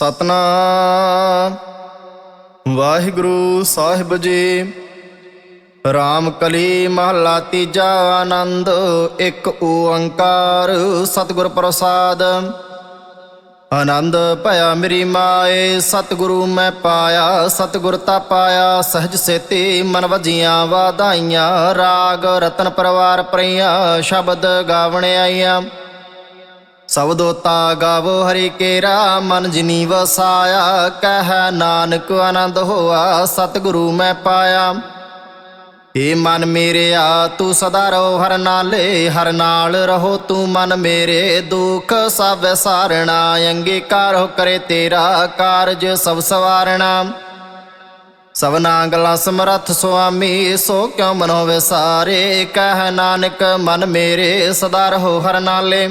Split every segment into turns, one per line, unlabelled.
ਸਤਨਾਮ। ਵਾਹਿਗੁਰੂ ਸਾਹਿਬ ਜੀ, ਰਾਮ ਕਲੀ ਮਹਲਾ ਤੀਜਾ ਆਨੰਦ, ਇੱਕ ਓੰਕਾਰ, ਸਤਿਗੁਰ ਪ੍ਰਸਾਦ। ਆਨੰਦ ਭਇਆ ਮੇਰੀ ਮਾਏ, ਸਤਿਗੁਰੂ ਮੈਂ ਪਾਇਆ, ਸਤਿਗੁਰ ਤਾ ਪਾਇਆ, ਸਹਿਜ ਸੇਤੀ ਮਨ ਵਜੀਆਂ ਵਾਧਾਈਆਂ, ਰਾਗ ਰਤਨ ਪਰਵਾਰ ਪਰੀਆਂ, ਸ਼ਬਦ ਗਾਵਣ ਆਈਆਂ। ਸਬਦੋਤਾ ਗਾਵੋ ਹਰੀ ਕੇਰਾ ਮਨ ਜਿਨੀ ਵਸਾਇਆ, ਕਹਿ ਨਾਨਕ ਆਨੰਦ ਹੋਆ, ਸਤਿਗੁਰੂ ਮੈਂ ਪਾਇਆ। ਏ ਮਨ ਮੇਰਿਆ, ਤੂੰ ਸਦਾ ਰਹੋ ਹਰ ਨਾਲੇ, ਹਰ ਨਾਲ ਰਹੋ ਤੂੰ ਮਨ ਮੇਰੇ। ਦੁਖ ਸਭ ਸਾਰਣਾ, ਅੰਗੀਕਾਰ ਹੋ ਕਰੇ ਤੇਰਾ ਕਾਰਜ ਸਭ ਸਵਾਰਣਾ। ਸਭਨਾ ਗਲਾ ਸਮਰੱਥ ਸੁਆਮੀ, ਸੋ ਕਿਉ ਮਨੋ ਵਿਸਾਰੇ ਕਹਿ ਨਾਨਕ ਮਨ ਮੇਰੇ, ਸਦਾ ਰਹੋ ਹਰ ਨਾਲੇ।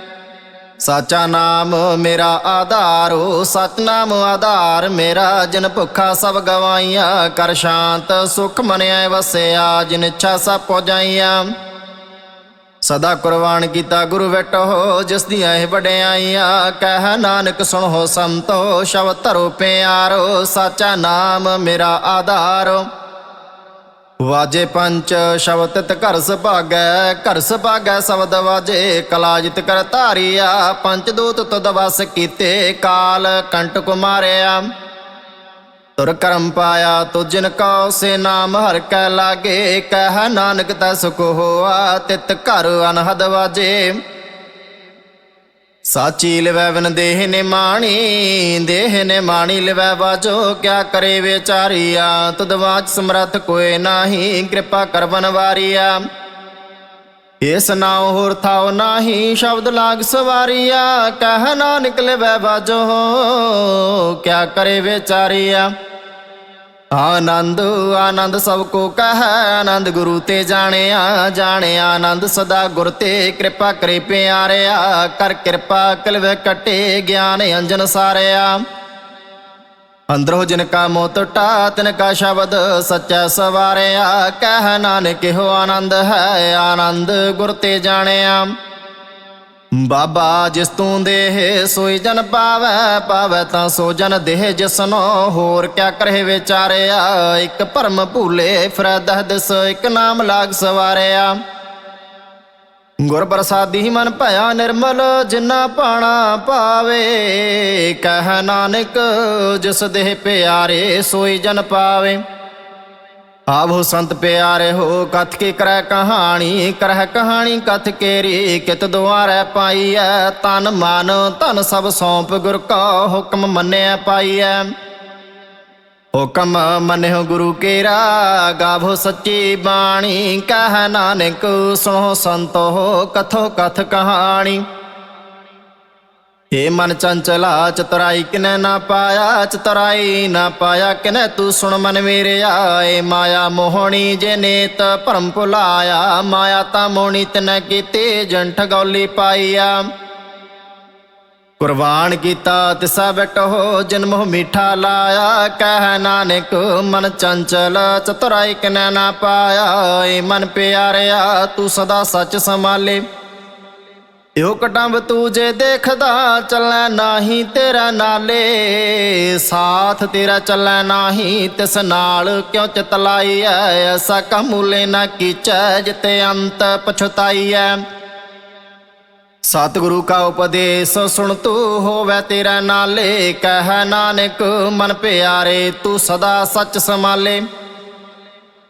ਸਾਚਾ ਨਾਮ ਮੇਰਾ ਆਧਾਰੋ ਸਤਨਾਮ ਆਧਾਰ, ਮੇਰਾ ਜਿਨ ਭੁੱਖਾ ਸਭ ਗਵਾਈਆਂ, ਕਰ ਸ਼ਾਂਤ ਸੁਖ ਮਨਿਆ ਵਸਿਆ, ਜਿਨ ਇੱਛਾ ਸਭ ਪੁਜਾਈਆਂ ਸਦਾ ਕੁਰਬਾਨ ਕੀਤਾ ਗੁਰੂ ਵਟੋ ਜਿਸ ਦੀਆਂ ਇਹ ਵਡਿਆਈਆਂ, ਕਹਿ ਨਾਨਕ ਸੁਣੋ ਸੰਤੋ, ਸ਼ਬਦ ਧਰੋ ਪਿਆਰੋ, ਸਾਚਾ ਨਾਮ ਮੇਰਾ ਆਧਾਰੋ। ਵਾਜੇ ਪੰਚ ਸ਼ਬਦ ਤਿਤ ਘਰ ਸੁਭਾਗੈ ਘਰ ਸੁਭਾਗੈ ਸ਼ਬਦ ਵਾਜੇ, ਕਲਾਜਿਤ ਕਰ ਧਾਰਿਆ, ਪੰਚ ਦੂਤ ਤਦ ਵਸ ਕੀਤੇ, ਕਾਲ ਕੰਟ ਕੁਮਾਰਿਆ। ਤੁਰ ਕਰਮ ਪਾਇਆ ਤੁ ਜਿਨ ਕਉ ਸੇ ਨਾਮ ਹਰ ਕੈ ਲਾਗੇ, ਕਹਿ ਨਾਨਕ ਤਾ ਸੁਖ ਹੋਆ, ਤਿਤ ਘਰ ਅਨਹਦ ਵਾਜੇ। ਸਾਚੀ ਲਿਵੈ ਵਿਨ ਦੇਹ ਨੇ ਮਾਣੀ, ਦੇਹ ਨੇ ਮਾਣੀ ਲਵੈ ਵਾਜੋ ਕਿਆ ਕਰੇ ਵਿਚਾਰੀਆ? ਤੁਧ ਵਾਚ ਸਮਰਥ ਕੋਏ ਨਾਹੀ, ਕਿਰਪਾ ਕਰਵਨ ਵਾਰੀਆ। ਇਸ ਨਾਉ ਹੋਰ ਥਾਉ ਨਾਹੀ, ਸ਼ਬਦ ਲਾਗ ਸਵਾਰੀਆ। ਕਹਿ ਨਾ ਨਿਕਲੇ ਵੈ ਬਾਜੋ ਕਿਆ ਕਰੇ ਵਿਚਾਰੀਆ? ਆਨੰਦ ਆਨੰਦ ਸਭ ਕੋ ਕਹੈ, ਆਨੰਦ ਗੁਰੂ ਤੇ ਜਾਣਿਆ ਜਾਣਿਆ, ਆਨੰਦ ਸਦਾ ਗੁਰ ਤੇ ਕਿਰਪਾ ਕਰੇ ਪਿਆਰਿਆ, ਕਰ ਕਿਰਪਾ ਕਲਵ ਕਟੇ ਗਿਆਨ ਅੰਜਨ ਸਾਰਿਆ। ਅੰਦਰੋ ਜਿਨ ਕਾ ਮੋਹ ਟਟਾ ਤਿਨ ਕਾ ਸ਼ਬਦ ਸੱਚਾ ਸਵਾਰਿਆ, ਕਹਿ ਨਾਨਕ ਇਹੋ ਆਨੰਦ ਹੈ, ਆਨੰਦ ਗੁਰ ਤੇ ਜਾਣਿਆ। ਬਾਬਾ ਜਿਸ ਤੂੰ ਦੇਹ ਸੋਈ ਜਨ ਪਾਵੈ ਪਾਵੈ ਤਾਂ ਸੋ ਜਨ ਦੇਹ ਜਿਸਨੋ। ਹੋਰ ਕਿਆ ਕਰੇ ਵਿਚਾਰਿਆ, ਇੱਕ ਭਰਮ ਭੂਲੇ ਫਿਰ ਦਹਦਸ ਇੱਕ ਨਾਮ ਲਾਗ ਸਵਾਰਿਆ। ਗੁਰ ਪ੍ਰਸਾਦੀ ਮਨ ਭਇਆ ਨਿਰਮਲ, ਜਿਨਾ ਪਾਣਾ ਪਾਵੇ। ਕਹਿ ਨਾਨਕ, ਜਿਸ ਦੇਹ ਪਿਆਰੇ ਸੋਈ ਜਨ ਪਾਵੇ। ਆਵੋ ਸੰਤ ਪਿਆਰੇ ਹੋ, ਕਥ ਕੀ ਕਰੈ ਕਹਾਣੀ? ਕਰਹਿ ਕਹਾਣੀ ਕਥ ਕੇਰੀ, ਕਿਤ ਦੁਆਰੈ ਪਾਈਐ? ਤਨ ਮਨ, ਧਨ ਸਭ ਸੌਂਪ ਗੁਰ ਕਾ ਹੁਕਮ ਮੰਨਿਆ ਪਾਈਐ। ਹੁਕਮ ਮੰਨਿਓ ਗੁਰੂ ਕੇਰਾ, ਗਾਵੋ ਸੱਚੀ ਬਾਣੀ, ਕਹਿ ਨਾਨਕ ਸੁਣੋ ਸੰਤੋ ਕਥੋ ਕਥ ਕਹਾਣੀ। ਏ ਮਨ ਚੰਚਲਾ, ਚਤਰਾਈ ਕਿਨੈ ਨਾ ਪਾਇਆ, ਚਤਰਾਈ ਨਾ ਪਾਇਆ ਕਿਨੈ ਤੂੰ ਸੁਣ ਮਨ ਮੇਰੇ ਏ ਮਾਇਆ ਮੋਹਣੀ ਜੇ ਨੇਤ ਭਰਮ ਭੁਲਾਇਆ, ਮਾਇਆ ਤਾਂ ਮੋਹਣੀ ਤਨੈ ਕੀਤੀ, ਜੰਠ ਗੌਲੀ ਪਾਈਆ ਕੁਰਬਾਨ ਕੀਤਾ ਤਿਸਾ ਬਟੋ ਜਨਮ ਮਿੱਠਾ ਲਾਇਆ। ਕਹਿ ਨਾਨਕ, ਮਨ ਚੰਚਲ, ਚਤੁਰਾਈ ਕਿਨੈ ਨਾ ਪਾਇਆ। ਏ ਮਨ ਪਿਆਰਿਆ, ਤੂੰ ਸਦਾ ਸੱਚ ਸੰਭਾਲੇ। ਇਹੋ ਕਟੰਬ ਤੂੰ ਜੇ ਦੇਖਦਾ ਚੱਲੈ ਨਾਹੀ ਤੇਰਾ ਨਾਲੇ। ਸਾਥ ਤੇਰਾ ਚੱਲੈ ਨਾਹੀ, ਤਿਸ ਨਾਲ ਕਿਉ ਚਿਤ ਲਾਈ ਐ? ਐਸਾ ਕਮੂਲੇ ਨਾ ਕੀਚੈ ਜਿਤੇ ਅੰਤ ਪਛਤਾਈਐ ਸਤਿਗੁਰੂ ਕਾ ਉਪਦੇਸ਼ ਸੁਣ ਤੂੰ, ਹੋਵੇ ਤੇਰਾ ਨਾਲੇ। ਕਹਿ ਨਾਨਕ, ਮਨ ਪਿਆਰੇ, ਤੂੰ ਸਦਾ ਸੱਚ ਸੰਭਾਲੇ।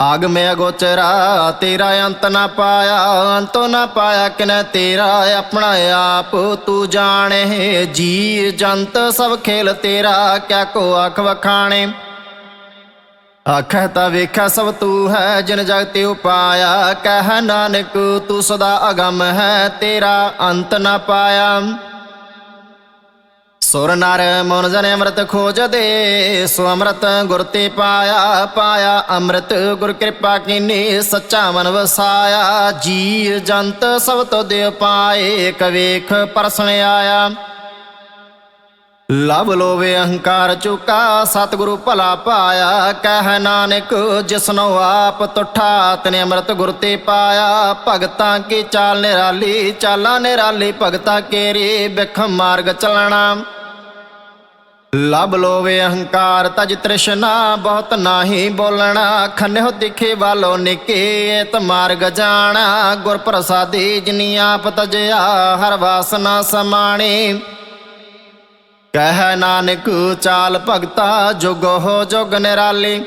ਆਗ ਮੈਂ ਅਗੋਚਰਾ, ਤੇਰਾ ਅੰਤ ਨਾ ਪਾਇਆ, ਅੰਤੋ ਨਾ ਪਾਇਆ ਕਿਨੈ ਤੇਰਾ ਆਪਣਾ ਆਪ, ਤੂੰ ਜਾਣੇ, ਜੀ ਜੰਤ ਸਭ ਖੇਲ ਤੇਰਾ, ਕਿਆ ਕੋ ਆਖ ਵਖਾਣੇ। ਆਖੈ ਤਾ ਵੇਖਿਆ ਸਭ ਤੂੰ ਹੈ, ਜਿਨ ਜਗ ਤੇ ਉਪਾਇਆ, ਕਹਿ ਨਾਨਕ ਤੂੰ ਸਦਾ ਅਗੰਮ ਹੈ, ਤੇਰਾ ਅੰਤ ਨਾ ਪਾਇਆ। ਸੁਰ ਨਰ ਮਨ ਜਨ ਅੰਮ੍ਰਿਤ ਖੋਜਦੇ ਸੋ ਅੰਮ੍ਰਿਤ ਗੁਰ ਤੇ ਪਾਇਆ ਪਾਇਆ ਅੰਮ੍ਰਿਤ ਗੁਰ ਕਿਰਪਾ ਕੀਨੀ, ਸੱਚਾ ਮਨ ਵਸਾਇਆ। ਜੀ ਜੰਤ ਸਭ ਤੋਂ ਦੇ ਪਾਏ ਕਵੇਖ ਪਰਸਣ ਆਇਆ। ਲਵ ਲੋਵੇ ਅਹੰਕਾਰ ਚੁਕਾ, ਸਤਿਗੁਰੂ ਭਲਾ ਪਾਇਆ। ਕਹਿ ਨਾਨਕ ਜਿਸਨੋ ਆਪ ਤੁਠਾ, ਤਨੇ ਅੰਮ੍ਰਿਤ ਗੁਰ ਤੇ ਪਾਇਆ। ਭਗਤਾਂ ਕੀ ਚਾਲ ਨਿਰਾਲੀ, ਚਾਲਾਂ ਨਿਰਾਲੀ, ਭਗਤਾਂ ਕੇਰੀ ਬਿਖ ਮਾਰਗ ਚਲਣਾ। ਲਬ ਲੋਵੇ ਅਹੰਕਾਰ ਤਜ ਤ੍ਰਿਸ਼ਨਾ, ਬਹੁਤ ਨਾਹੀ ਬੋਲਣਾ। ਖੰਨਿਓ ਦਿਖੇ ਵਾਲੋ ਨਿਕੇ ਮਾਰਗ ਜਾਣਾ। ਗੁਰ ਪ੍ਰਸਾਦੀ ਜਿਨੀ ਆਪ ਤਜਿਆ, ਹਰ ਵਾਸਨਾ ਸਮਾਣੀ। ਕਹਿ ਨਾਨਕ, ਚਾਲ ਭਗਤਾ, ਜੁਗ ਹੋ ਜੁਗ ਨਿਰਾਲੀ।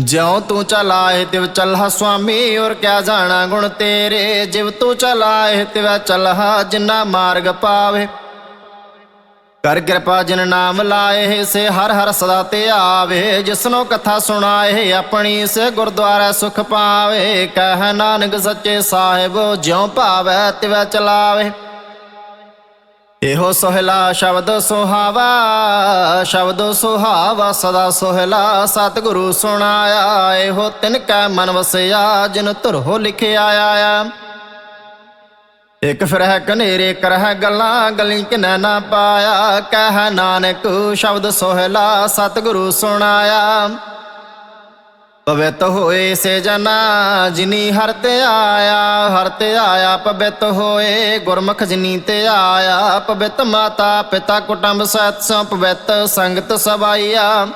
ਜਿਉ ਤੂੰ ਚਲਾਏ ਤਿਵ ਚਲਹ ਸੁਆਮੀ, ਔਰ ਕਿਆ ਜਾਣਾ ਗੁਣ ਤੇਰੇ। ਜਿਵ ਤੂੰ ਚਲਾਏ ਤਿਵ ਚਲਹ, ਜਿਨਾ ਮਾਰਗ ਪਾਵੇ। ਕਰ ਕਿਰਪਾ ਜਿਨ ਨਾਮ ਲਾਏ ਸੇ ਹਰ ਹਰ ਸਦਾ ਤੇ ਆਵੇ ਜਿਸਨੋ ਕਥਾ ਸੁਣਾਏ ਆਪਣੀ ਸੇ ਗੁਰਦੁਆਰਾ ਸੁਖ ਪਾਵੇ। ਕਹਿ ਨਾਨਕ ਸੱਚੇ ਸਾਹਿਬ, ਜਿਉ ਭਾਵੈ ਤਿਵ ਚਲਾਵੇ। ਇਹੋ ਸੋਹਿਲਾ ਸ਼ਬਦ ਸੁਹਾਵਾ ਸ਼ਬਦ ਸੁਹਾਵਾ ਸਦਾ ਸੋਹਿਲਾ, ਸਤਿਗੁਰੂ ਸੁਣਾਇਆ। ਇਹੋ ਤਿਨ ਕੈ ਮਨ ਵਸਿਆ, ਜਿਨ ਧੁਰੋ ਲਿਖਿਆ ਆਇਆ ਇਕ ਫਿਰ ਹੈ ਕਨੇਰੇ ਕਰਹਿ ਗੱਲਾਂ, ਗਲੀ ਕਿਨੈ ਨਾ ਪਾਇਆ। ਕਹਿ ਨਾਨਕ ਸ਼ਬਦ ਸੋਹਿਲਾ ਸਤਿਗੁਰੂ ਸੁਣਾਇਆ। ਪਵਿੱਤ ਹੋਏ ਸੇ ਜਨਾ, ਜਿਨੀ ਹਰ ਤੇ ਆਇਆ, ਹਰ ਤੇ ਆਇਆ ਪਵਿੱਤ ਹੋਏ। ਗੁਰਮੁਖ ਜਿਨੀ ਤੇ ਆਇਆ, ਪਵਿੱਤ ਮਾਤਾ ਪਿਤਾ ਕੁਟੰਬ ਸਹਿਤ ਸੋ ਪਵਿੱਤ ਸੰਗਤ ਸਬਾਈਆ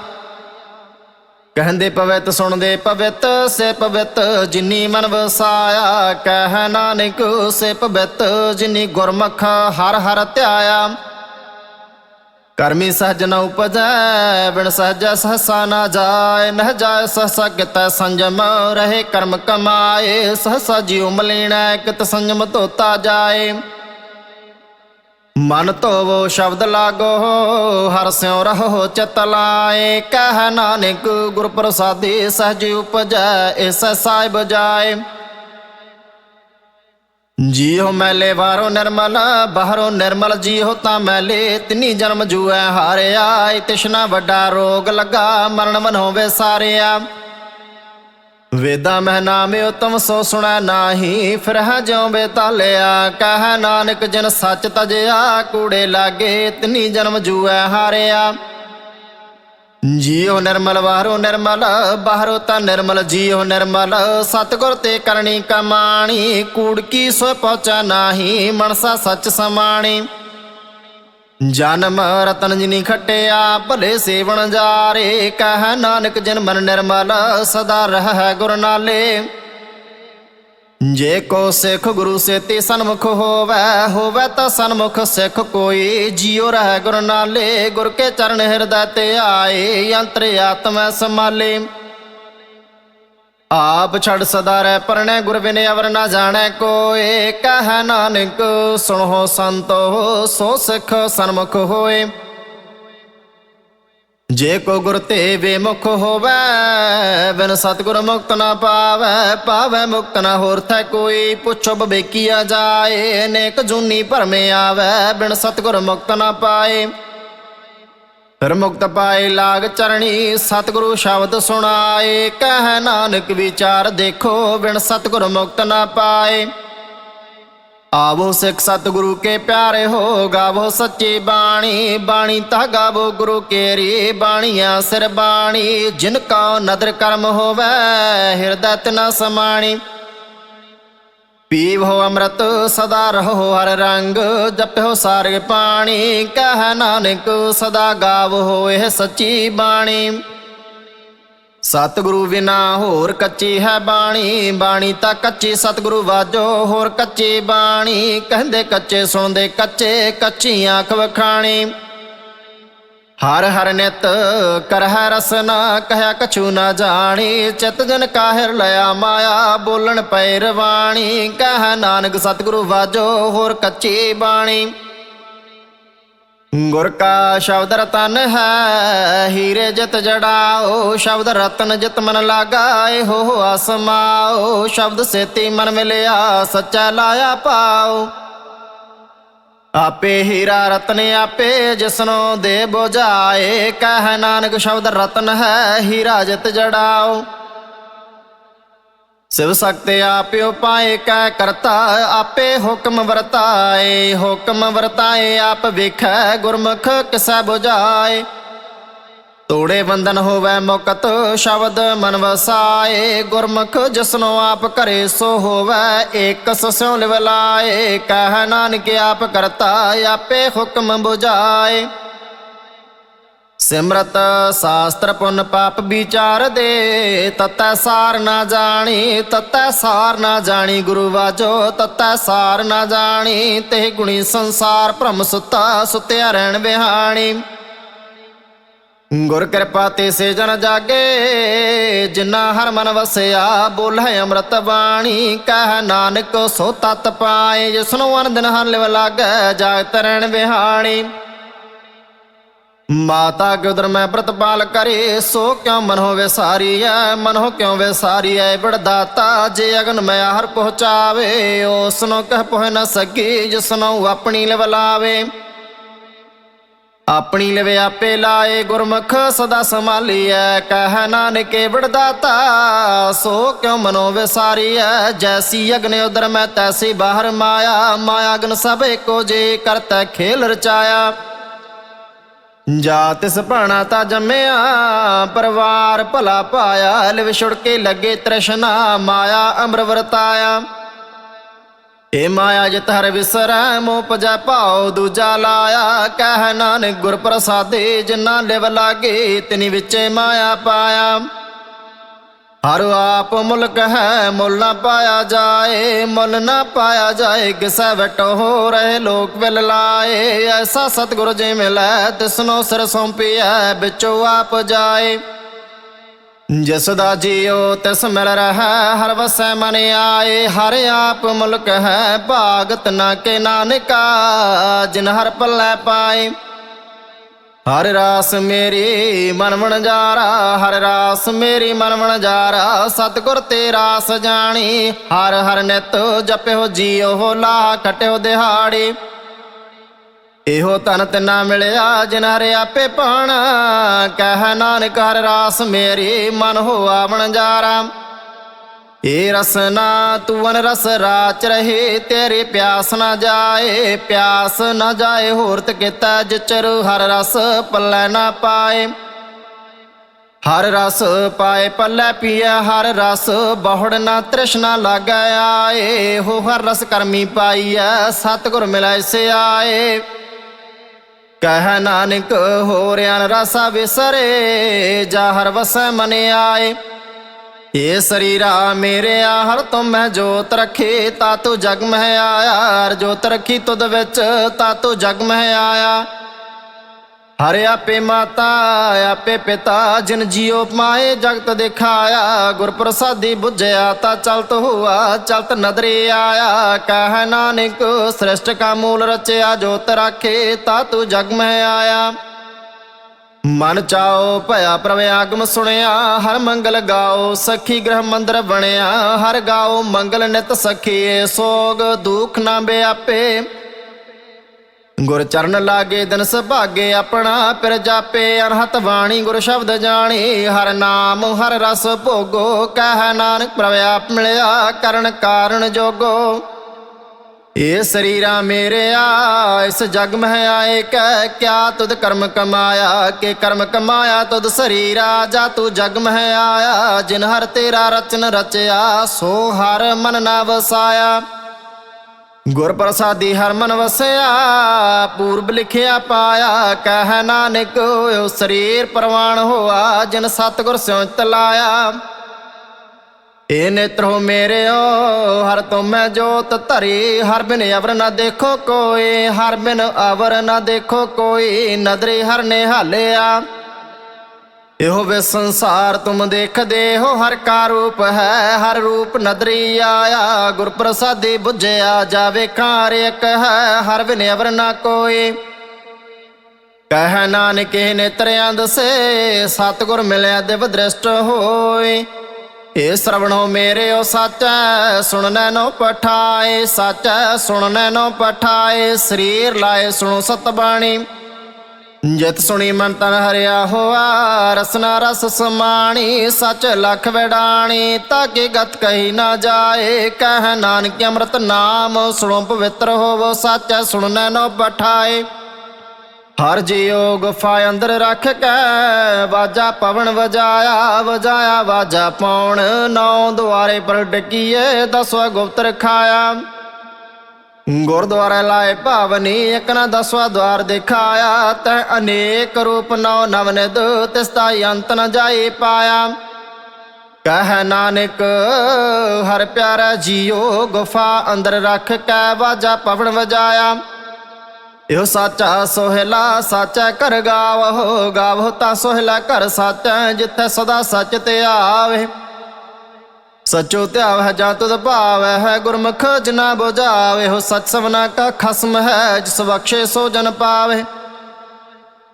ਕਹਿੰਦੇ ਪਵਿੱਤ, ਸੁਣਦੇ ਪਵਿੱਤ, ਸੇ ਪਵਿੱਤ, ਜਿਨੀ ਮਨ ਵਸਾਇਆ। ਕਹਿ ਨਾਨਕ, ਸੇ ਪਵਿੱਤ, ਜਿਨੀ ਗੁਰਮੁਖ ਹਰ ਹਰ ਧਿਆਇਆ। ਕਰਮੀ ਸਹਜ ਨ ਉਪਜੈ, ਬਿਨ ਸਹਜ ਸਹਸਾ ਨਾ ਜਾਏ। ਨਹ ਜਾਏ ਸਹਸਾ ਕਿਤੈ ਸੰਜਮ, ਰਹੇ ਕਰਮ ਕਮਾਏ। ਸਹਸਾ ਜਿਉ ਮਲੀਣਾ, ਕਿਤ ਸੰਜਮ ਤੋਤਾ ਜਾਏ। ਮਨ ਧੋਵੋ ਸ਼ਬਦ ਲਾਗੋ, ਹਰ ਸਿਉ ਰਹੋ ਚਿਤ ਲਾਏ। ਕਹਿ ਨਾਨਕ ਗੁਰ ਪ੍ਰਸਾਦੀ ਸਹਜ ਉਪਜੈ, ਇਸ ਸਾਹਿਬ ਜਾਏ। ਜੀਉ ਮੈਲੇ ਬਾਹਰੋਂ ਨਿਰਮਲ ਬਾਹਰੋਂ ਨਿਰਮਲ ਜੀਉ ਤਾਂ ਮੈਲੇ। ਤਿਨੀ ਜਨਮ ਜੂਐ ਹਾਰਿਆ ਏ ਤਿਸ਼ਨਾ ਵੱਡਾ ਰੋਗ ਲੱਗਾ, ਮਰਨ ਮਨੋਵੇ ਸਾਰਿਆ। ਵੇਦਾ ਮਹਿ ਨਾਮੇ ਉਤਮ ਸੋ ਸੁਣੈ ਨਾਹੀ ਫਿਰ ਹੈ ਜਿਉ ਬੇਤਾਲਿਆ ਕਹਿ ਨਾਨਕ ਜਨ ਸੱਚ ਤਜਿਆ, ਕੂੜੇ ਲਾਗੇ ਤਿਨੀ ਜਨਮ ਜੂਐ ਹਾਰਿਆ। ਜੀਉ ਨਿਰਮਲ ਬਾਹਰੋਂ ਨਿਰਮਲ, ਬਾਹਰੋਂ ਤਾਂ ਨਿਰਮਲ, ਜੀਉ ਨਿਰਮਲ, ਸਤਗੁਰ ਤੇ ਕਰਨੀ ਕਮਾਣੀ, ਕੂੜ ਕੀ ਸੋ ਪਹੁੰਚਾ ਨਾਹੀ, ਮਨਸਾ ਸੱਚ ਸਮਾਣੀ। ਜਨਮ ਰਤਨ ਜਿਨੀ ਖਟਿਆ, ਭਲੇ ਸੇਵਣ ਜਾਰੇ, ਕਹਿ ਨਾਨਕ ਜਨ ਮਨ ਨਿਰਮਲ, ਸਦਾ ਰਹਿ ਗੁਰ ਨਾਲੇ। ਜੇ ਕੋ ਸਿੱਖ ਗੁਰੂ ਸੇਤੀ ਸਨਮੁਖ ਹੋਵੇ ਹੋਵੇ ਤਾਂ ਸਨਮੁਖ ਸਿੱਖ ਕੋਈ, ਜਿਉ ਰਹਿ ਗੁਰ ਨਾਲੇ, ਗੁਰ ਕੇ ਚਰਨ ਹਿਰਦੈ ਤੇ ਆਏ, ਅੰਤਰ ਆਤਮਾ ਸਮਾਲੇ ਆਪ ਛੜ ਸਦਾ ਰਹਿ ਪਰਣੈ ਗੁਰ ਬਿਨ ਅਵਰ ਨਾ ਜਾਣੈ ਕੋਏ। ਕਹਿ ਨਾਨਕ ਸੁਣੋ ਸੰਤੋ, ਸੋ ਸਿੱਖ ਸਨਮੁਖ ਹੋਏ। ਜੇ ਕੋ ਗੁਰ ਤੇ ਬੇਮੁਖ ਹੋਵੇ, ਬਿਨ ਸਤਗੁਰ ਮੁਕਤ ਨਾ ਪਾਵੇ ਪਾਵੇ ਮੁਕਤ ਨਾ ਹੋਰ ਥੈ ਕੋਈ। ਪੁੱਛੋ ਬਵੇਕੀਆ ਜਾਏ, ਨੇਕ ਜੂਨੀ ਭਰਮੇ ਆਵੇ, ਬਿਨ ਸਤਗੁਰ ਮੁਕਤ ਨਾ ਪਾਏ। ਫਿਰ ਮੁਕਤ ਪਾਏ ਲਾਗ ਚਰਣੀ, ਸਤਿਗੁਰੂ ਸ਼ਬਦ ਸੁਣਾਏ। ਕਹਿ ਨਾਨਕ ਵਿਚਾਰ ਦੇਖੋ, ਬਿਨ ਸਤਿਗੁਰ ਮੁਕਤ ਨਾ ਪਾਏ। ਆਵੋ ਸਿੱਖ ਸਤਿਗੁਰੂ ਕੇ ਪਿਆਰੇ ਹੋ, ਗਾਵੋ ਸੱਚੀ ਬਾਣੀ। ਬਾਣੀ ਤਾ ਗਾਵੋ ਗੁਰੂ ਕੇਰੀ, ਬਾਣੀਆਂ ਸਿਰ ਬਾਣੀ। ਜਿਨ ਕਾ ਨਦਰ ਕਰਮ ਹੋਵੇ, ਹਿਰਦੈ ਤਨਾ ਸਮਾਣੀ। ਪੀਵੋ ਅੰਮ੍ਰਿਤ ਸਦਾ ਰਹੋ ਹਰ ਰੰਗ, ਜਪਿਓ ਸਾਰੇ ਪਾਣੀ, ਕਹਿ ਨਾਨਕ ਸਦਾ ਗਾਵੋ ਇਹ ਸੱਚੀ ਬਾਣੀ। ਸਤਿਗੁਰੂ ਬਿਨਾ ਹੋਰ ਕੱਚੀ ਹੈ ਬਾਣੀ ਬਾਣੀ ਤਾਂ ਕੱਚੀ ਸਤਿਗੁਰੂ ਵਾਜੋ ਹੋਰ ਕੱਚੀ ਬਾਣੀ, ਕਹਿੰਦੇ ਕੱਚੇ ਸੁਣਦੇ ਕੱਚੇ ਕੱਚੀਆਂ ਅੱਖ ਵਖਾਣੀ। ਹਰ ਹਰ ਨਿਤ ਕਰਹਿ ਰਸਨਾ, ਕਹਿਆ ਕਛੂ ਨਾ ਜਾਣੀ, ਚਿਤ ਜਨ ਕਾਹਿਰ ਲਿਆ ਮਾਇਆ, ਬੋਲਣ ਪੈ ਰਵਾਣੀ ਕਹਿ ਨਾਨਕ ਸਤਿਗੁਰੂ ਵਾਜੋ ਹੋਰ ਕੱਚੀ ਬਾਣੀ। ਗੁਰ ਕਾ ਸ਼ਬਦ ਰਤਨ ਹੈ, ਹੀਰੇ ਜਿਤ ਜੜਾਓ, ਸ਼ਬਦ ਰਤਨ ਜਿਤ ਮਨ ਲਾਗਾ ਹੋ ਆਸਮਾਓ, ਸ਼ਬਦ ਸੇਤੀ ਮਨ ਮਿਲਿਆ, ਸੱਚਾ ਲਾਇਆ ਪਾਓ। ਆਪੇ ਹੀਰਾ ਰਤਨ ਆਪੇ ਜਿਸਨੋ ਦੇ ਬੁਝਾਏ। ਕਹਿ ਨਾਨਕ ਸ਼ਬਦ ਰਤਨ ਹੈ, ਹੀਰਾ ਜਿਤ ਜੜਾਓ। ਸਿਵ ਸਕਤੇ ਆਪਿਓ ਪਾਏ ਕੈ ਕਰਤਾ ਆਪੇ ਹੁਕਮ ਵਰਤਾਏ। ਹੁਕਮ ਵਰਤਾਏ, ਆਪ ਵੇਖੈ ਗੁਰਮੁਖ ਕਿਸੈ 부ਝਾਏ ਤੋੜੇ ਬੰਧਨ ਹੋਵੇ ਮੁਕਤ, ਸ਼ਬਦ ਮਨ ਵਸਾਏ। ਗੁਰਮੁਖ ਜਿਸਨੋ ਆਪ ਕਰੇ ਸੋ ਹੋਵੇ, ਏਕ ਸਸਿਉ ਲਿਵ ਕਹਿ ਨਾਨਕ ਆਪ ਕਰਤਾ, ਆਪੇ ਹੁਕਮ 부ਝਾਏ ਸਿਮਰਤ ਸਾਸਤਰ ਪੁੰਨ ਪਾਪ ਵਿਚਾਰ ਦੇ। ਤਤੈ ਸਾਰ ਨਾ ਜਾਣੀ, ਤਤੈ ਸਾਰ ਨਾ ਜਾਣੀ ਗੁਰੂ ਵਾਜੋ। ਤਤੈ ਸਾਰ ਨਾ ਜਾਣੀ, ਤੇ ਗੁਣੀ ਸੰਸਾਰ ਭ੍ਰਮ ਸੁੱਤਾ, ਸੁਤਿਆ ਰਹਿਣ ਵਿਹਾਣੀ। ਗੁਰ ਕਿਰਪਾ ਤੇ ਸੇ ਜਨ ਜਾਗੇ, ਜਿਨ੍ਹਾਂ ਹਰ ਮਨ ਵਸਿਆ, ਬੋਲੇ ਅੰਮ੍ਰਿਤ ਬਾਣੀ, ਕਹਿ ਨਾਨਕ ਸੋ ਤਤ ਪਾਏ ਜਿਸਨੂੰ ਅਨ ਦਿਨ ਲਾਗੈ, ਜਾਗਤ ਰਹਿਣ ਬਿਹਾਣੀ ਮਾਤਾ ਕੇ ਮੈਂ ਪ੍ਰਤਪਾਲ ਕਰੇ, ਸੋ ਕਿਉ ਮਨ ਹੋਵੇ ਸਾਰੀ ਐ ਮਨ ਹੋ ਕਿਉ ਵੇ ਸਾਰੀ ਬੜਦਾਤਾ ਜੇ ਅਗਨ ਮੈਂ ਹਰ ਪਹੁੰਚਾਵੇ, ਉਸ ਨੂੰ ਕਹਿ ਪਹੁ ਨਾ ਸਕੀ, ਜਿਸ ਨੂੰ ਆਪਣੀ ਲਿਵ ਲਾਵੇ। ਆਪਣੀ ਲਵੇ ਆਪੇ ਲਾਏ ਗੁਰਮੁਖ, ਸਦਾ ਸੰਭਾਲੀਐ, ਕਹਿ ਨਾਨਕੇ ਬੜਦਾਤਾ ਸੋ ਕਿਉ ਮਨੋ ਵਿਸਾਰੀ ਐ ਜੈਸੀ ਅਗਨ ਉਦਰ ਮੈਂ ਤੈਸੀ ਬਾਹਰ ਮਾਇਆ ਮਾਇਆ ਅਗਨ ਸਭ ਏਕੋ ਜੇ ਕਰਤਾ ਖੇਲ ਰਚਾਇਆ। ਜਾ ਤਿਸ ਭਾਣਾ ਤਾ ਜੰਮਿਆ, ਪਰਿਵਾਰ ਭਲਾ ਪਾਇਆ, ਲਿਵ ਛੁੜ ਕੇ ਲੱਗੇ ਤ੍ਰਿਸ਼ਨਾ, ਮਾਇਆ ਅਮਰ ਵਰਤਾਇਆ। ਏ ਮਾਇਆ ਜਿਤ ਹਰ ਵਿਸਰੈ, ਮੋਹ ਪਜੈ ਭਾਉ ਦੂਜਾ ਲਾਇਆ। ਕਹਿ ਨਾਨਕ ਗੁਰ ਪ੍ਰਸਾਦੇ ਜਿਨਾ ਲਿਵ ਲਾਗੇ, ਤਿਨੀ ਵਿੱਚੇ ਮਾਇਆ ਪਾਇਆ। ਹਰ ਆਪ ਮੁਲਕ ਹੈ, ਮੁੱਲ ਨਾ ਪਾਇਆ ਜਾਏ, ਮੁੱਲ ਨਾ ਪਾਇਆ ਜਾਏ, ਕਿਸੈ ਵਟੋ ਹੋ ਰਹੇ ਲੋਕ ਵਿਲ ਲਾਏ। ਐਸਾ ਸਤਿਗੁਰ ਜੀ ਮਿਲੈ, ਤਿਸਨੋ ਸਿਰ ਸੌਂਪਿਐ, ਵਿੱਚੋਂ ਆਪ ਜਾਏ। ਜਿਸ ਦਾ ਜੀਉ ਤਿਸ ਮਿਲ ਰਹਾ, ਹਰ ਵਸੈ ਮਨ ਆਏ, ਹਰ ਆਪ ਮੁਲਕ ਹੈ ਭਾਗਤ ਨਾ ਕੇ ਨਾਨਕਾ, ਜਿਨ ਹਰ ਪੱਲੇ ਪਾਏ। ਹਰ ਰਾਸ ਮੇਰੀ ਮਨ ਮਨ ਜਾਰਾ ਹਰ ਰਾਸ ਮੇਰੀ ਮਨ ਮਨ ਜਾਰਾ ਸਤਿਗੁਰ ਤੇ ਰਾਸ ਜਾਣੀ, ਹਰ ਹਰ ਨਿਤ ਜਪਿਓ ਜੀਉ ਲਾ ਕਟਿਓ ਦਿਹਾੜੀ। ਇਹੋ ਤਨ ਤਿਨਾ ਮਿਲਿਆ ਜਿਨ ਹਰ ਆਪੇ ਪਾਣਾ। ਕਹਿ ਨਾਨਕ ਹਰ ਰਾਸ ਮੇਰੀ ਮਨ ਹੋ ਆਵਣ ਏ ਰਸਨਾ ਤੂਵਨ ਰਸ ਰਾਚ ਰਹੇ, ਤੇਰੇ ਪਿਆਸ ਨਾ ਜਾਏ, ਪਿਆਸ ਨਾ ਜਾਏ, ਹੋਰਤ ਕੀਤਾ ਜਿਚਰ ਹਰ ਰਸ ਪੱਲੇ ਨਾ ਪਾਏ। ਹਰ ਰਸ ਪਾਏ, ਪੱਲੇ ਪੀਏ, ਹਰ ਰਸ ਬਹੁੜ ਨਾ ਤ੍ਰਿਸ਼ਨਾ ਲਾਗੈ ਆਏ। ਹੋ ਹਰ ਰਸ ਕਰਮੀ ਪਾਈਐ, ਸਤਿਗੁਰ ਮਿਲੈ ਸਿਆਏ। ਕਹਿ ਨਾਨਕ ਹੋਰਿਆਨ ਰਸਾ ਵਿਸਰੇ, ਜਾ ਹਰ ਵਸੈ ਮਨ ਆਏ। ਇਹ ਸਰੀਰਾ ਮੇਰੇ ਆ ਹਰ ਤੁਮ ਮੈਂ ਜੋਤ ਰਖੇ, ਤਾ ਤੂੰ ਜਗ ਮਹਿ ਆਇਆ। ਜੋਤ ਰਖੀ ਤੁਧ ਵਿੱਚ, ਤਾ ਤੂੰ ਜਗ ਮਹਿ ਆਇਆ। ਹਰ ਆਪੇ ਮਾਤਾ ਆਪੇ ਪਿਤਾ ਜਿਨ ਜੀਉ ਮਾਏ ਜਗਤ ਦਿਖਾਇਆ ਗੁਰ ਪ੍ਰਸਾਦੀ 부ਝਿਆ ਤਾ ਚਲਤ ਹੋਆ ਚਲਤ ਨਦਰੇ ਆਇਆ ਕਹਿ ਨਾਨਕ ਸ੍ਰਿਸ਼ਟ ਕਾ ਮੂਲ ਰਚਿਆ ਜੋਤ ਰਾਖੇ ਤਾ ਤੂੰ ਜਗ ਮਹਿ ਆਇਆ ਮਨ ਚਾਓ ਭਇਆ ਪ੍ਰਭ ਆਗਮ ਸੁਣਿਆ ਹਰ ਮੰਗਲ ਗਾਓ ਸਖੀ ਗ੍ਰਹ ਮੰਦਰ ਬਣਿਆ ਹਰ ਗਾਓ ਮੰਗਲ ਨਿਤ ਸਖੀਏ ਸੋਗ ਦੁਖ ਨਾ ਬਿਆਪੇ ਗੁਰ ਚਰਨ ਲਾਗੇ ਦਿਨ ਸੁਭਾਗੇ ਆਪਣਾ ਪਿਰ ਜਾਪੇ, ਅਰਹਤ ਬਾਣੀ ਗੁਰ ਸ਼ਬਦ ਜਾਣੀ। ਹਰ ਨਾਮ, ਹਰ ਰਸ ਭੋਗੋ, ਕਹਿ ਨਾਨਕ ਪ੍ਰਭ ਆਪ ਮਿਲਿਆ, ਕਰਨ ਕਾਰਨ ਜੋਗੋ। ਏ ਸਰੀਰਾ ਮੇਰਿਆ ਇਸ ਜਗ ਮਹਿ ਆਏ ਕੈ ਕਿਆ ਤੁਧ ਕਰਮ ਕਮਾਇਆ, ਕਿ ਕਰਮ ਕਮਾਇਆ ਤੁਧ ਸਰੀਰਾ, ਜਾ ਤੂੰ ਜਗ ਮਹਿ ਆਇਆ, ਜਿਨ ਹਰ ਤੇਰਾ ਰਚਨ ਰਚਿਆ, ਸੋ ਹਰ ਮਨ ਨਾ ਵਸਾਇਆ। ਗੁਰ ਪ੍ਰਸਾਦੀ ਹਰ ਵਸਿਆ, ਪੂਰਬ ਲਿਖਿਆ ਪਾਇਆ, ਕਹਿ ਨਾਨਕ ਸਰੀਰ ਪ੍ਰਵਾਨ ਹੋਆ, ਜਿਨ ਸਤਗੁਰ ਸਿਉ ਤਲਾਇਆ ਏ ਨੇਤਰੋ ਮੇਰਿਓ, ਹਰ ਤੋਂ ਮੈਂ ਜੋਤ ਧਰੀ, ਹਰ ਬਿਨ ਅਵਰ ਨਾ ਦੇਖੋ ਕੋਈ, ਹਰ ਬਿਨ ਅਵਰ ਨਾ ਦੇਖੋ ਕੋਈ, ਨਦਰੇ ਹਰ ਨੇ ਹਾਲਿਆ। ਇਹੋ ਵੇ ਸੰਸਾਰ ਤੁਮ ਦੇਖਦੇ ਹੋ, ਹਰ ਕਾ ਰੂਪ ਹੈ, ਹਰ ਰੂਪ ਨਦਰੀ ਆਇਆ ਗੁਰ ਪ੍ਰਸਾਦੀ 부ਝਿਆ ਜਾਵੇ, ਕਾਰ ਇੱਕ ਹੈ, ਹਰ ਬਿਨ ਅਵਰ ਨਾ ਕੋਈ। ਕਹਿ ਨਾਨਕੇ ਨੇਤਰਿਆਂ ਦਸੇ, ਸਤਗੁਰ ਮਿਲਿਆ ਦਿਵ ਦ੍ਰਿਸ਼ਟ ਹੋਏ। ਏ ਸਰਵਣੋ ਮੇਰੇ ਓ ਸਾਚੈ ਸੁਣਨੈ ਨੋ ਪਠਾਏ, ਸਾਚੈ ਸੁਣਨੈ ਨੋ ਪਠਾਏ, ਸਰੀਰ ਲਾਏ ਸੁਣੋ ਸਤ ਬਾਣੀ ਜਿਤ ਸੁਣੀ ਮਨ ਤਨ ਹਰਿਆ ਹੋਆ, ਰਸਨਾ ਰਸ ਸਮਾਣੀ, ਸਚ ਲਖ ਵਡਾਣੀ ਤਾਕੇ ਗਤ ਕਹੀ ਨਾ ਜਾਏ, ਕਹਿ ਨਾਨਕ ਅੰਮ੍ਰਿਤ ਨਾਮ, ਸੁਣੋ ਪਵਿੱਤਰ ਹੋਵੋ ਸੱਚ ਸੁਣਨੈ ਨੋ ਪਠਾਏ ਹਰ ਜਿਉ ਗੁਫਾ ਅੰਦਰ ਰੱਖ ਕੇ, ਵਾਜਾ ਪਵਨ ਵਜਾਇਆ ਵਜਾਇਆ ਵਾਜਾ ਪੌਣ ਨੌ ਦੁਆਰੇ ਪਰ ਡਕੀਏ ਦਸਵਾ ਗੁਪਤ ਰਖਾਇਆ। ਗੁਰਦੁਆਰੇ ਲਾਏ ਭਾਵਨੀ, ਇਕ ਨਾ ਦਸਵਾ ਦਵਾਰ ਦਿਖਾਇਆ, ਤੈ ਅਨੇਕ ਰੂਪ ਨੌ ਨਵਨਿਦ ਤਿਸ ਅੰਤ ਨ ਜਾਏ ਪਾਇਆ। ਕਹਿ ਨਾਨਕ, ਹਰ ਪਿਆਰਾ ਜੀਓ, ਗੁਫਾ ਅੰਦਰ ਰੱਖ ਕੈ ਵਾਜਾ ਪਵਨ ਵਜਾਇਆ। ਇਹੋ ਸਾਚਾ ਸੋਹਿਲਾ ਸਾਚਾ ਕਰ ਗਾਵੋ ਗਾਵੋ ਤਾਂ ਸੋਹਿਲਾ ਕਰ ਸਾਚਾ, ਜਿੱਥੇ ਸਦਾ ਸੱਚ ਤੇ ਆਵੇ। ਸਚੋ ਧਿਆਵ ਹੈ ਜਾਂ ਤੁਧ ਭਾਵ ਹੈ, ਗੁਰਮੁਖ ਜਨਾ ਬੁਝਾਵੇ ਹੋ ਸਚ ਸਵਨਾ ਕਾ ਖਸਮ ਹੈ, ਜਿਸ ਬਖਸ਼ੇ ਸੋ ਜਨ ਪਾਵੇ।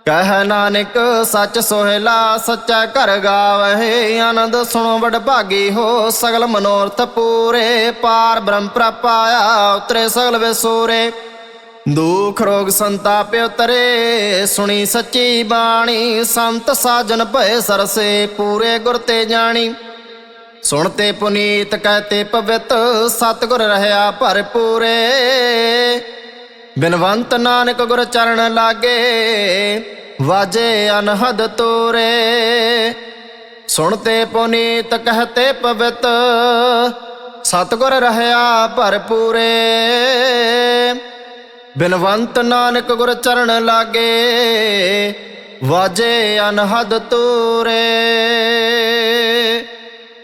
ਕਹਿ ਨਾਨਕ, ਸੱਚ ਸੋਹਿਲਾ, ਸੱਚਾ ਘਰ ਗਾਵੇ, ਆਨੰਦ ਸੁਣੋ ਵਡ ਭਾਗੀ ਹੋ, ਸਗਲ ਮਨੋਰਥ ਪੂਰੇ, ਪਾਰ ਬ੍ਰਹਮ ਪ੍ਰਪਾਇਆ, ਉਤਰੇ ਸਗਲ ਵਿਸੂਰੇ। ਦੁਖ ਰੋਗ ਸੰਤਾਪ ਉਤਰੇ, ਸੁਣੀ ਸੱਚੀ ਬਾਣੀ, ਸੰਤ ਸਾਜਨ ਭਏ ਸਰਸੇ, ਪੂਰੇ ਗੁਰ ਤੇ ਜਾਣੀ। ਸੁਣਤੇ ਪੁਨੀਤ ਕਹਤੇ ਪਵਿੱਤ ਸਤਿਗੁਰ ਰਹਾ ਭਰਪੂਰੇ। ਬਿਨਵੰਤ ਨਾਨਕ ਗੁਰ ਚਰਨ ਲਾਗੇ, ਵਾਜੇ ਅਨਹਦ ਤੋਰੇ। ਸੁਣਤੇ ਪੁਨੀਤ ਕਹਤੇ ਪਵਿੱਤ ਸਤਿਗੁਰ ਰਹਾ ਭਰਪੂਰੇ। ਬਿਨਵੰਤ ਨਾਨਕ ਗੁਰ ਚਰਨ ਲਾਗੇ, ਵਾਜੇ ਅਨਹਦ ਤੋਰੇ।